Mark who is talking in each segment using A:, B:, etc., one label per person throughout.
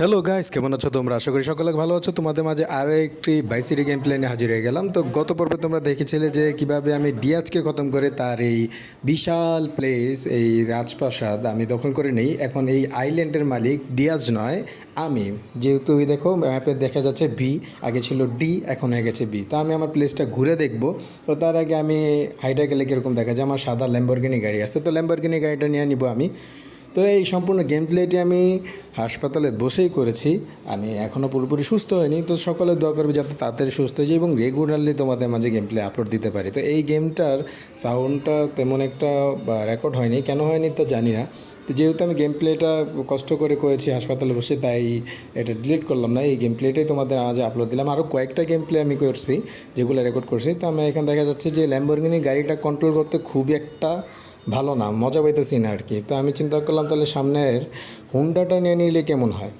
A: Hello guys কেমন আছো তোমরা? আশা করি সকলে ভালো আছো। তোমাদের মাঝে আরও একটি বাইসিটি গেম প্লেনে হাজির হয়ে গেলাম। তো গত পর্বে তোমরা দেখেছিলে যে কীভাবে আমি ডিয়াজকে খতম করে তার এই বিশাল প্লেস এই রাজপ্রাসাদ আমি দখল করে নেই। এখন এই আইল্যান্ডের মালিক ডিয়াজ নয়, আমি। যেহেতু দেখো ম্যাপে দেখা যাচ্ছে ভি আগে ছিল ডি এখন হয়ে গেছে বি তো আমি আমার প্লেসটা ঘুরে দেখব। তো তার আগে আমি হাইটা গেলে কীরকম দেখা যায় আমার সাদা ল্যাম্বরগিনি গাড়ি আছে। তো ল্যাম্বরগিনি গাড়িটা নিয়ে নিব আমি। তো এই সম্পূর্ণ গেম প্লেটি আমি হাসপাতালে বসেই করেছি। আমি এখনও পুরোপুরি সুস্থ হয়নি। তো সকলে দোয়া করবে যাতে তাড়াতাড়ি সুস্থ হয়ে যায় এবং রেগুলারলি তোমাদের মাঝে গেম প্লে আপলোড দিতে পারি। তো এই গেমটার সাউন্ডটা তেমন একটা রেকর্ড হয়নি। কেন হয়নি তা জানি না। তো যেহেতু আমি গেম প্লেটা কষ্ট করে করেছি হাসপাতালে বসে, তাই এটা ডিলিট করলাম না। এই গেম প্লেটাই তোমাদের আজ আপলোড দিলাম। আরও কয়েকটা গেম প্লে আমি করছি, যেগুলো রেকর্ড করছি। তো আমি এখানে দেখা যাচ্ছে যে ল্যাম্বরগিনি গাড়িটা কন্ট্রোল করতে খুবই একটা ভালো না, মজা পাইতেছি না আর কি তো আমি চিন্তা করলাম, তাহলে সামনের হুন্ডাটা নিয়ে নিলে কেমন হয়?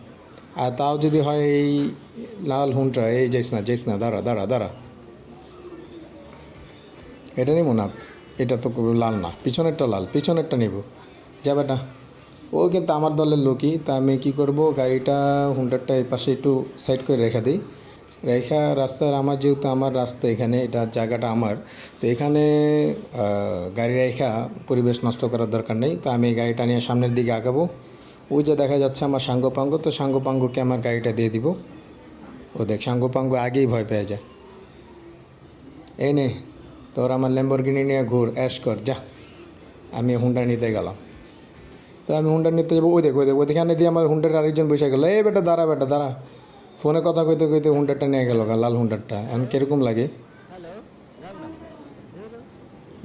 A: আর তাও যদি হয় এই লাল হুন্ডা এই যাইস না যাইস না দাঁড়া দাঁড়া দাঁড়া। এটা নিব না? এটা তো লাল না, পিছনেরটা লাল, পিছনেরটা নিব। যাবে না ও কিন্তু আমার দলের লোকই, তা আমি কি করব? গাড়িটা হুন্ডারটা এই পাশে একটু সাইড করে রেখে দিই। রেখা রাস্তার আমার যেহেতু আমার রাস্তা, এখানে এটা জায়গাটা আমার, তো এখানে গাড়ি রেখা পরিবেশ নষ্ট করার দরকার নেই, তো আমি গাড়িটা নিয়ে সামনের দিকে আগাবো। ওই যে দেখা যাচ্ছে আমার সাঙ্গপাঙ্গ, তো সাঙ্গপাঙ্গকে আমার গাড়িটা দিয়ে দিব। ও দেখ, সাঙ্গপাঙ্গ আগেই ভয় পেয়ে যায়। এই নে, তোর আমার ল্যাম্বরগিনি নিয়ে ঘুর অ্যাশ কর, যা। আমি হুন্ডা নিতে গেলাম। তো আমি হুন্ডা নিতে যাব, ওই দেখ ওই দেখ, ওইখানে দিয়ে আমার হুন্ডার আরেকজন বসে গেলো। এই বেটা, দাঁড়া বেটা, দাঁড়া। ফোনে কথা কইতে কইতে হুন্ডারটা নিয়ে গেল লাল হুন্ডারটা। এখন কীরকম লাগে?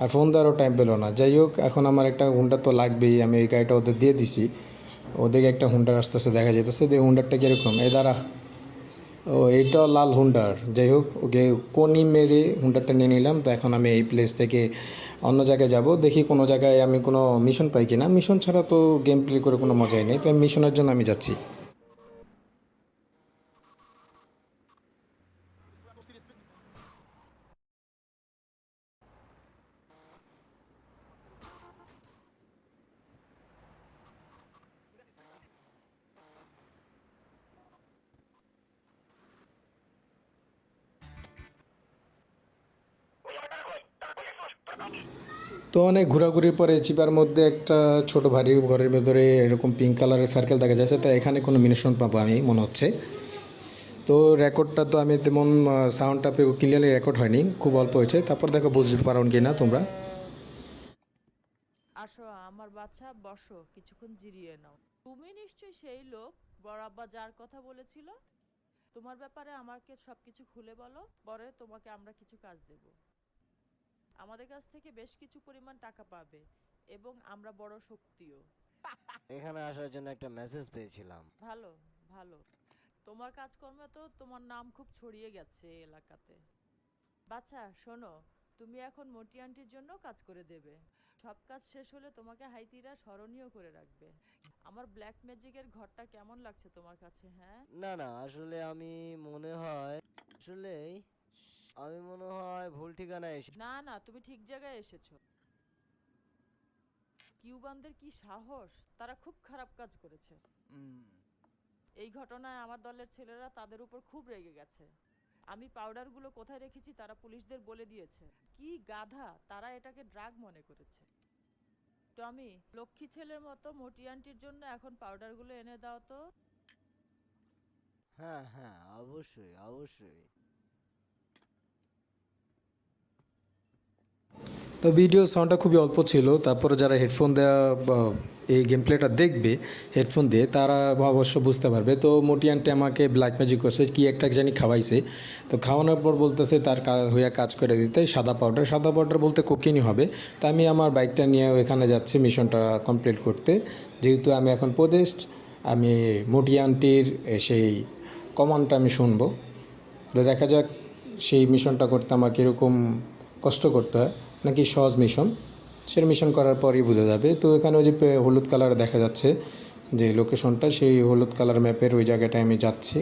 A: আর ফোন দেওয়ারও টাইম পেল না। যাই হোক, এখন আমার একটা হুন্ডা তো লাগবেই, আমি এই গাড়িটা ওদের দিয়ে দিছি। ওদেরকে একটা হুন্ডার আসতেছে, দেখা যেতেছে যে হুন্ডারটা কীরকম। এই দাঁড়া। ও, এইটাও লাল হুন্ডার। যাই হোক, ওকে কোনি মেরে হুন্ডারটা নিয়ে নিলাম। তো এখন আমি এই প্লেস থেকে অন্য জায়গায় যাব। দেখি কোনো জায়গায় আমি কোনো মিশন পাই কিনা। মিশন ছাড়া তো গেম প্লে করে কোনো মজাই নেই। তো মিশনের জন্য আমি যাচ্ছি। তো অনেক ঘোরাঘুরির পরে চিপার মধ্যে একটা ছোট ভারী ঘরের ভেতরে এরকম পিঙ্ক কালারের সার্কেল দেখা যাচ্ছে, তো এখানে কোনো মিনেশন পাবো আমি, মনে হচ্ছে। তো রেকর্ডটা তো আমি তেমন সাউন্ডটা পেয়ে ক্লিয়ারলি রেকর্ড হয়নি, খুব অল্প হয়েছে। তারপর দেখো বুঝতে পারো কি না তোমরা।
B: আসো, আমার বাচ্চা, বসো, কিছুক্ষণ জিরিয়ে নাও। তুমি নিশ্চয়ই সেই লোক বড় আব্বা যার কথা বলেছিল? তোমার ব্যাপারে আমাকে সবকিছু খুলে বলো, পরে তোমাকে আমরা কিছু কাজ দেব। আমাদের কাছ থেকে বেশ কিছু পরিমাণ টাকা পাবে এবং আমরা বড় শক্তিও।
C: এখানে আসার জন্য একটা মেসেজ পেয়েছিলাম।
B: ভালো ভালো। তোমার কাজকর্মে তো তোমার নাম খুব ছড়িয়ে গেছে এই এলাকাতে। বাচ্চা শোনো তুমি এখন মটি আন্টির জন্য কাজ করে দেবে। সব কাজ শেষ হলে তোমাকে হাইতিরা স্মরণীয় করে রাখবে। আমার ব্ল্যাক ম্যাজিকের ঘরটা কেমন লাগছে তোমার কাছে হ্যাঁ?
C: না না আসলে আমি মনে হয় আসলে আমি মনে হয় ভুল ঠিকানায় এসে
B: না না তুমি ঠিক জায়গায় এসেছ। কিউবানদের কি সাহস? তারা খুব খারাপ কাজ করেছে। এই ঘটনায় আমার দলের ছেলেরা তাদের উপর খুব রেগে গেছে। আমি পাউডারগুলো কোথায় রেখেছি তারা পুলিশদের বলে দিয়েছে। কি গাধা তারা এটাকে ড্রাগ মনে করেছে। টমি লক্ষ্মী ছেলের মতো মোটি আন্টির জন্য এখন পাউডারগুলো এনে দাও তো।
C: হ্যাঁ হ্যাঁ অবশ্যই অবশ্যই।
A: তো ভিডিও সাউন্ডটা খুবই অল্প ছিল। তারপরে যারা হেডফোন দেওয়া এই গেম প্লেটা দেখবে হেডফোন দিয়ে, তারা অবশ্য বুঝতে পারবে। তো মোটিয়ানটি আমাকে ব্ল্যাক ম্যাজিক করছে, কি একটা জানি খাওয়াইছে। তো খাওয়ানোর পর বলতেছে, তার হইয়া কাজ করে দিতে, সাদা পাউডার সাদা পাউডার বলতে কোকিনই হবে। তো আমি আমার বাইকটা নিয়ে ওখানে যাচ্ছি মিশনটা কমপ্লিট করতে। যেহেতু আমি এখন প্রদেশ আমি মোটিয়ানটির সেই কমান্ডটা আমি শুনব। তো দেখা যাক, সেই মিশনটা করতে আমাকে এরকম কষ্ট করতে হয়। নাকি সহজ মিশন? সেটা মিশন করার পরই বোঝা যাবে। তো এখানে ওই যে হলুদ কালার দেখা যাচ্ছে, যে লোকেশনটা সেই হলুদ কালার ম্যাপের ওই জায়গাটায় আমি যাচ্ছি।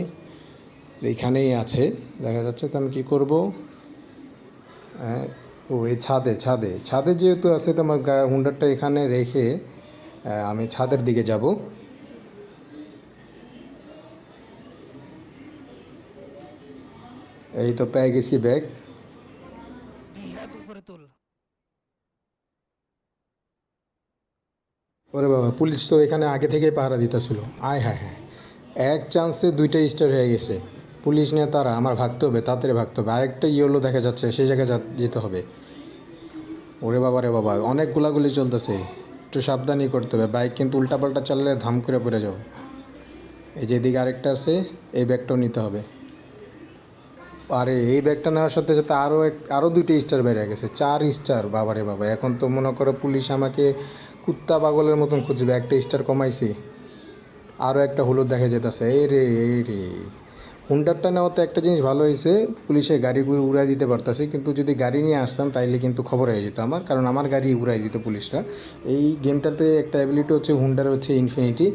A: এইখানেই আছে, দেখা যাচ্ছে। তো আমি কী করব? হ্যাঁ, ও, এই ছাদে ছাদে। ছাদে যেহেতু আছে, তো আমার হুন্ডারটা এখানে রেখে আমি ছাদের দিকে যাব। এই তো পেয়ে গেছি ব্যাগ। ওরে বাবা, পুলিশ তো এখানে আগে থেকেই পাহারা দিতেছিল। আয় হ্যাঁ হ্যাঁ। এক চান্সে দুইটা স্টার হয়ে গেছে। পুলিশ নিয়ে তারা, আমার ভাগতে হবে, তাড়াতাড়ি ভাগতে হবে। আরেকটা ইয়েলো দেখা যাচ্ছে, সেই জায়গায় যেতে হবে। ওরে বাবা রে বাবা, অনেক গোলাগুলি চলতেছে। একটু সাবধানই করতে হবে। বাইক কিন্তু উল্টাপাল্টা চাললে ধাম করে পড়ে যাও। এই যে এদিকে আরেকটা আছে, এই ব্যাগটাও নিতে হবে। আরে, এই ব্যাগটা নেওয়ার সাথে সাথে আরও এক আরও দুইটা স্টার বেড়ে গেছে। চার স্টার বাবারে বাবা। এখন তো মনে করো পুলিশ আমাকে কুত্তা পাগলের মতন খুঁজবে, একটা স্টার কমাইছি আরও একটা হলুদ দেখা যেতেছে এই রে এই রে। হুন্ডারটা নেওয়াতে একটা জিনিস ভালো হয়েছে পুলিশে গাড়িগুলো উড়াই দিতে পারতেছে, কিন্তু যদি গাড়ি নিয়ে আসতাম তাইলে কিন্তু খবর হয়ে যেত আমার, কারণ আমার গাড়ি উড়াই দিত পুলিশরা। এই গেমটাতে একটা অ্যাবিলিটি হচ্ছে হুন্ডার হচ্ছে ইনফিনিটি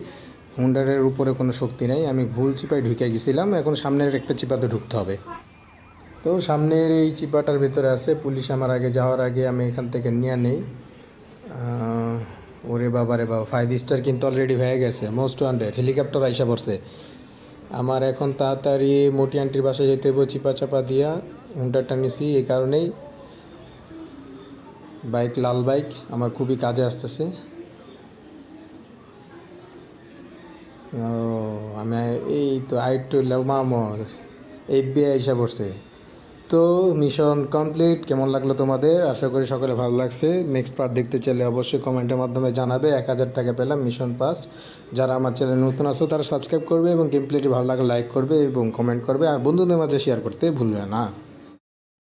A: হুন্ডারের উপরে কোনো শক্তি নেই, আমি ভুল চিপায় ঢুকে গেছিলাম, এখন সামনের একটা চিপাতে ঢুকতে হবে। তো সামনের এই চিপাটার ভিতরে আছে, পুলিশ আমার আগে যাওয়ার আগে আমি এখান থেকে নিয়ে নেই। ওরে বাবা রে বাবা ফাইভ স্টার কিন্তু অলরেডি হয়ে গেছে মোস্ট ওয়ান্টেড হেলিকপ্টার আইসা পড়ছে। আমার এখন তাড়াতাড়ি মোটি আন্টির বাসায় যেতে হইব চিপা চাপা দিয়া হুন্ডারটা নিছি, এই কারণেই। বাইক লাল বাইক আমার খুবই কাজে আসতেছে। আমি এই তো আইটু মামো এফবিআই এসে পড়ছে। তো মিশন কমপ্লিট কেমন লাগল তোমাদের? আশা করি সকলে ভালো লাগছে। নেক্সট পার্ট দেখতে চাইলে অবশ্যই কমেন্টের মাধ্যমে জানাবে। এক হাজার টাকা পেলাম মিশন পাস্ট যারা আমার চ্যানেল নতুন আসো তারা সাবস্ক্রাইব করবে এবং গেম প্লেটি ভালো লাগলে লাইক করবে এবং কমেন্ট করবে। আর বন্ধুদের মাঝে শেয়ার করতে ভুলবে না।